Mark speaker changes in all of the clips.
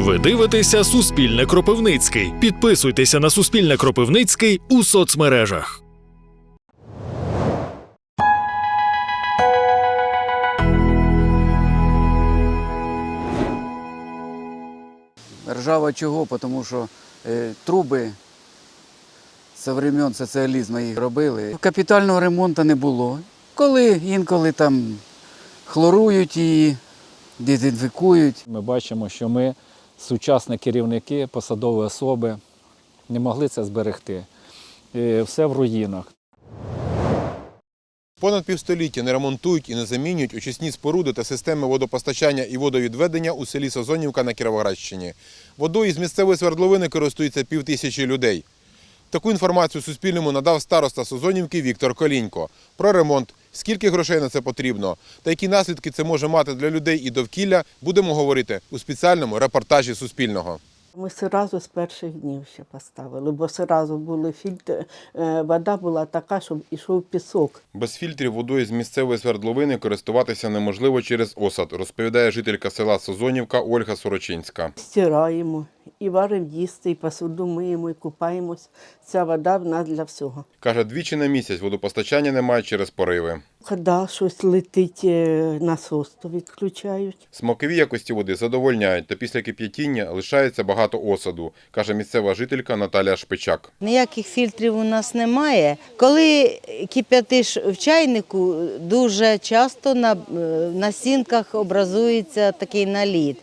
Speaker 1: Ви дивитеся Суспільне Кропивницький. Підписуйтеся на Суспільне Кропивницький у соцмережах.
Speaker 2: Ржава чого? Тому що е, труби з времен соціалізму їх робили. Капітального ремонту не було. Коли інколи там хлорують її, дезінфікують.
Speaker 3: Ми бачимо, що ми, сучасні керівники, посадові особи, не могли це зберегти. І все в руїнах.
Speaker 4: Понад півстоліття не ремонтують і не замінюють очисні споруди та системи водопостачання і водовідведення у селі Сазонівка на Кіровоградщині. Водою з місцевої свердловини користується півтисячі людей. Таку інформацію Суспільному надав староста Созонівки Віктор Колінько. Про ремонт, скільки грошей на це потрібно та які наслідки це може мати для людей і довкілля, будемо говорити у спеціальному репортажі Суспільного.
Speaker 5: Ми одразу з перших днів ще поставили, бо одразу були фільтри, е, вода була така, щоб ішов пісок.
Speaker 4: Без фільтрів водою з місцевої свердловини користуватися неможливо через осад, розповідає жителька села Созонівка Ольга Сорочинська.
Speaker 5: Стираємо і варимо їсти, і посуду миємо, і купаємось. Ця вода в нас для всього.
Speaker 4: Каже, двічі на місяць водопостачання немає через пориви.
Speaker 5: Коли щось летить, е, насос то відключають.
Speaker 4: Смакові якості води задовольняють, та після кип'ятіння лишається багато осаду, каже місцева жителька Наталія Шпичак.
Speaker 6: Ніяких фільтрів у нас немає. Коли кип'ятиш в чайнику, дуже часто на, е, на стінках образується такий наліт.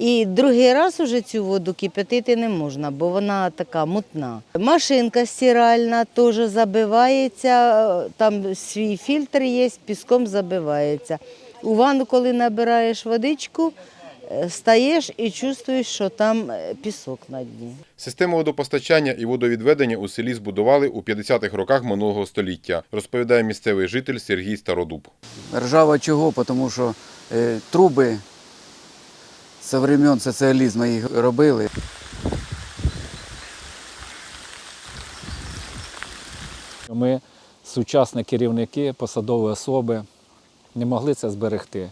Speaker 6: І другий раз уже цю воду кип'ятити не можна, бо вона така мутна. Машинка стиральна теж забивається, там свій фільтр є, піском забивається. У ванну, коли набираєш водичку, е, стаєш і чувствуєш, що там е, пісок на дні.
Speaker 4: Систему водопостачання і водовідведення у селі збудували у 50-х роках минулого століття, розповідає місцевий житель Сергій Стародуб.
Speaker 2: Ржава чого? Тому що е, труби з времен соціалізму їх робили.
Speaker 3: Ми, сучасні керівники, посадові особи, не могли це зберегти.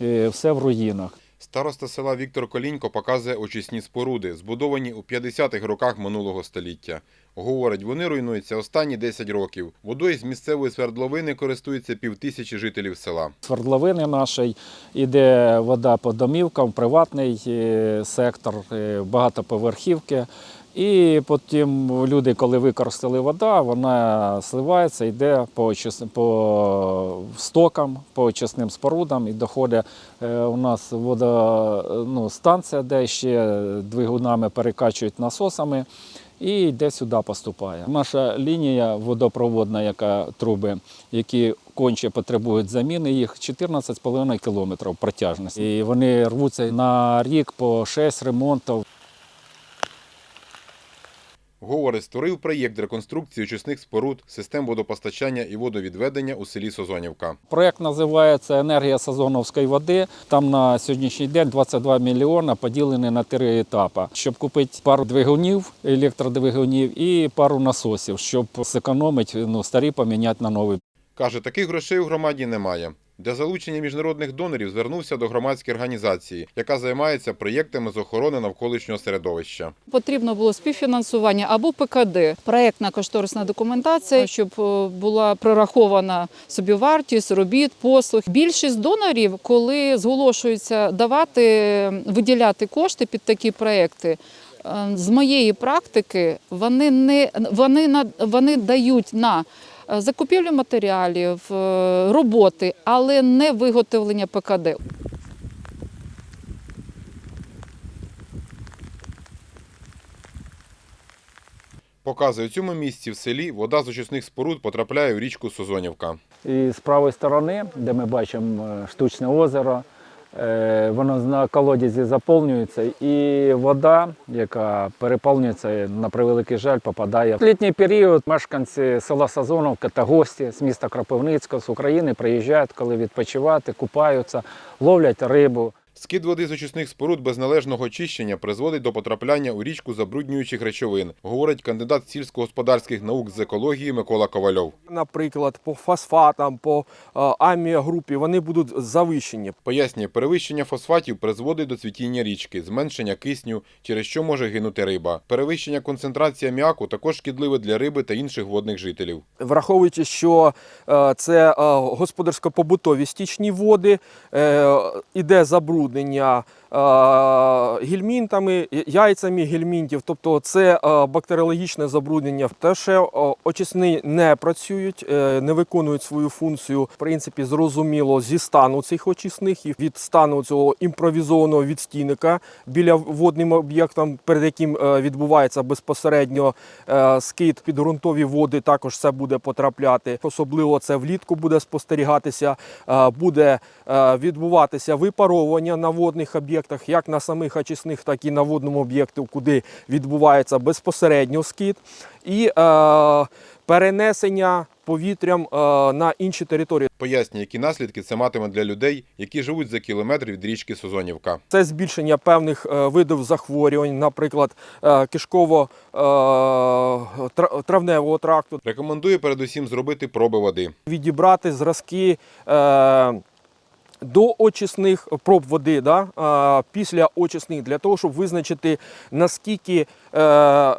Speaker 3: Все в руїнах.
Speaker 4: Староста села Віктор Колінько показує очисні споруди, збудовані у 50-х роках минулого століття. Говорить, вони руйнуються останні 10 років. Водою з місцевої свердловини користуються півтисячі жителів села.
Speaker 3: Свердловини нашої йде вода по домівкам, приватний е, сектор, е, багатоповерхівки. І потім люди, коли використали вода, вона сливається, йде по, по стокам, по очисним спорудам і доходить е, у нас вода, ну, станція, де ще двигунами перекачують насосами. І йде сюди поступає. Наша лінія водопроводна, яка труби, які конче потребують заміни, їх 14,5 кілометрів протяжності. І вони рвуться на рік по 6 ремонтів.
Speaker 4: Говорить, створив проєкт реконструкції очисних споруд, систем водопостачання і водовідведення у селі Созонівка.
Speaker 3: Проєкт називається Енергія сезоновської води. Там на сьогоднішній день 22 мільйони поділені на три етапи, щоб купити пару двигунів, електродвигунів і пару насосів, щоб зекономити ну, старі поміняти на нові.
Speaker 4: Каже, таких грошей у громаді немає. Для залучення міжнародних донорів звернувся до громадської організації, яка займається проєктами з охорони навколишнього середовища.
Speaker 7: Потрібно було співфінансування або ПКД, проєктна кошторисна документація, щоб е, була прорахована собівартість робіт, послуг. Більшість донорів, коли зголошуються давати виділяти кошти під такі проекти. е, З моєї практики вони не вони на вони дають на е, закупівлю матеріалів, е, роботи, але не виготовлення ПКД.
Speaker 4: Показує, у цьому місці в селі вода з очисних споруд потрапляє у річку Созонівка.
Speaker 3: І з правої сторони, де ми бачимо е, штучне озеро, е, воно на колодязі заповнюється, і вода, яка переповнюється, на превеликий жаль, попадає. В літній період мешканці села Сазоновка та гості з міста Кропивницького, з України приїжджають, коли відпочивати, купаються, ловлять рибу.
Speaker 4: Скид води з очисних споруд без належного очищення призводить до потрапляння у річку забруднюючих речовин, говорить кандидат сільськогосподарських наук з екології Микола Ковальов.
Speaker 8: Наприклад, по фосфатам, по е, аміагрупі вони будуть завищені.
Speaker 4: Пояснює, перевищення фосфатів призводить до цвітіння річки, зменшення кисню, через що може гинути риба. Перевищення концентрації аміаку також шкідливе для риби та інших водних жителів.
Speaker 8: Враховуючи, що е, це е, господарсько-побутові стічні води, іде забруднення е, гельмінтами, яйцями гельмінтів, тобто це е, бактеріологічне забруднення. Те, що е, очисні не працюють, е, не виконують свою функцію, в принципі, зрозуміло зі стану цих очисних і від стану цього імпровізованого відстійника біля водним об'єктом, перед яким е, відбувається безпосередньо е, скид під ґрунтові води, також це буде потрапляти. Особливо це влітку буде спостерігатися, е, буде е, відбуватися випаровування на водних об'єктах, як на самих очисних, так і на водному об'єкту, куди відбувається безпосередньо скид, і е, перенесення повітрям е, на інші території.
Speaker 4: Пояснює, які наслідки це матиме для людей, які живуть за кілометр від річки Созонівка.
Speaker 8: Це збільшення певних е, видів захворювань, наприклад, е, кишково-травневого тракту,
Speaker 4: Рекомендує передусім зробити проби води.
Speaker 8: відібрати зразки. е, До очисних проб води да, після очисних для того, щоб визначити наскільки е,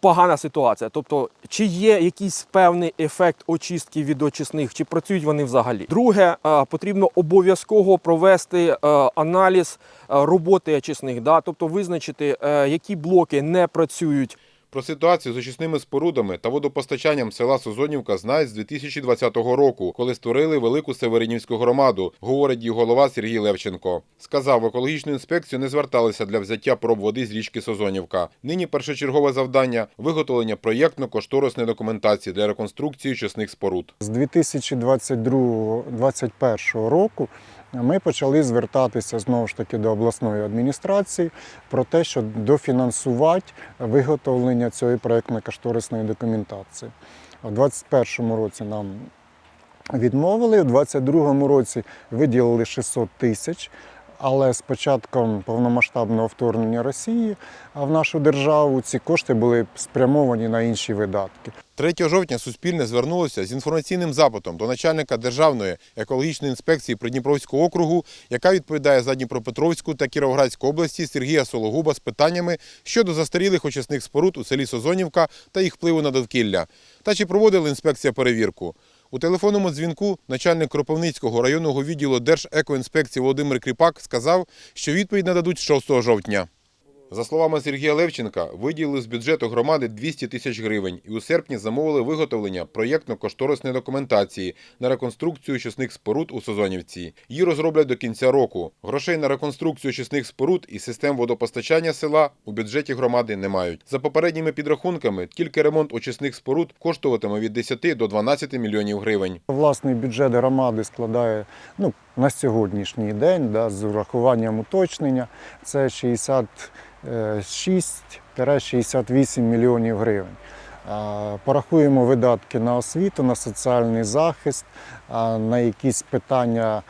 Speaker 8: погана ситуація. Тобто, чи є якийсь певний ефект очистки від очисних, чи працюють вони взагалі. Друге, е, потрібно обов'язково провести е, аналіз роботи очисних, да, тобто визначити, які блоки не працюють.
Speaker 4: Про ситуацію з очисними спорудами та водопостачанням села Созонівка знають з 2020 року, коли створили велику Северинівську громаду, говорить її голова Сергій Левченко. Сказав, в екологічну інспекцію не зверталися для взяття проб води з річки Созонівка. Нині першочергове завдання виготовлення проєктно-кошторисної документації для реконструкції очисних споруд.
Speaker 9: З 2022-2021 року ми почали звертатися знову ж таки до обласної адміністрації про те, що дофінансувати виготовлення цієї проєктно-кошторисної документації. У 2021 році нам відмовили, у 2022 році виділили 600 тисяч. Але з початком повномасштабного вторгнення Росії в нашу державу ці кошти були спрямовані на інші видатки.
Speaker 4: 3 жовтня Суспільне звернулося з інформаційним запитом до начальника Державної екологічної інспекції Придніпровського округу, яка відповідає за Дніпропетровську та Кіровоградську області Сергія Сологуба з питаннями щодо застарілих очисних споруд у селі Созонівка та їх впливу на довкілля. Та чи проводила інспекція перевірку? У телефонному дзвінку начальник Кропивницького районного відділу Держекоінспекції Володимир Кріпак сказав, що відповідь нададуть 6 жовтня. За словами Сергія Левченка, виділили з бюджету громади 200 тисяч гривень і у серпні замовили виготовлення проєктно-кошторисної документації на реконструкцію очисних споруд у Созонівці. Її розроблять до кінця року. Грошей на реконструкцію очисних споруд і систем водопостачання села у бюджеті громади не мають. За попередніми підрахунками, тільки ремонт очисних споруд коштуватиме від 10 до 12 мільйонів гривень.
Speaker 9: Власний бюджет громади складає ну, на сьогоднішній день да, з урахуванням уточнення це 66-68 мільйонів гривень. Порахуємо видатки на освіту, на соціальний захист, на якісь питання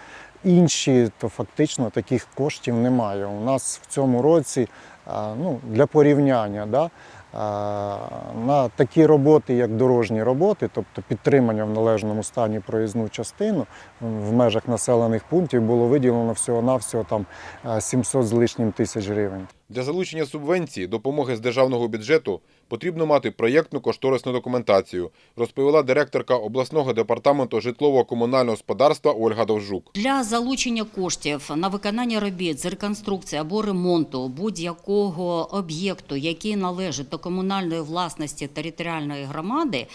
Speaker 9: інші, то фактично таких коштів немає. У нас в цьому році ну, для порівняння. Да, На такі роботи, як дорожні роботи, тобто підтримання в належному стані проїзну частину в межах населених пунктів було виділено всього-навсього там а, 700 з лишнім тисяч гривень.
Speaker 4: Для залучення субвенції, допомоги з державного бюджету потрібно мати проєктну кошторисну документацію, розповіла директорка обласного департаменту житлово-комунального господарства Ольга Довжук.
Speaker 10: Для залучення коштів на виконання робіт з реконструкції або ремонту будь-якого об'єкту, який належить до комунальної власності територіальної громади,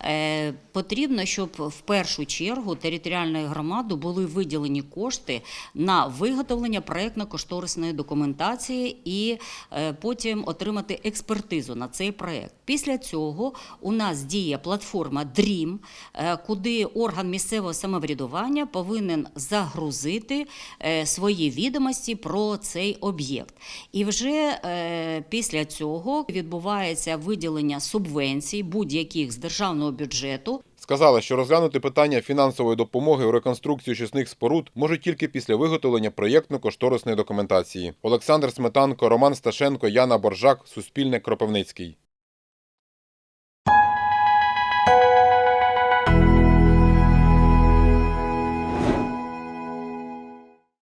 Speaker 10: е, потрібно, щоб в першу чергу територіальної громади були виділені кошти на виготовлення проєктно-кошторисної документації і е, потім отримати експертизу на цей проєкт. Після цього у нас діє платформа DREAM, е, куди орган місцевого самоврядування повинен загрузити е, свої відомості про цей об'єкт. І вже е, після цього відбувається виділення субвенцій будь-яких з державного бюджету
Speaker 4: Сказали, що розглянути питання фінансової допомоги у реконструкції очисних споруд можуть тільки після виготовлення проєктно-кошторисної документації. Олександр Сметанко, Роман Сташенко, Яна Боржак, Суспільне Кропивницький.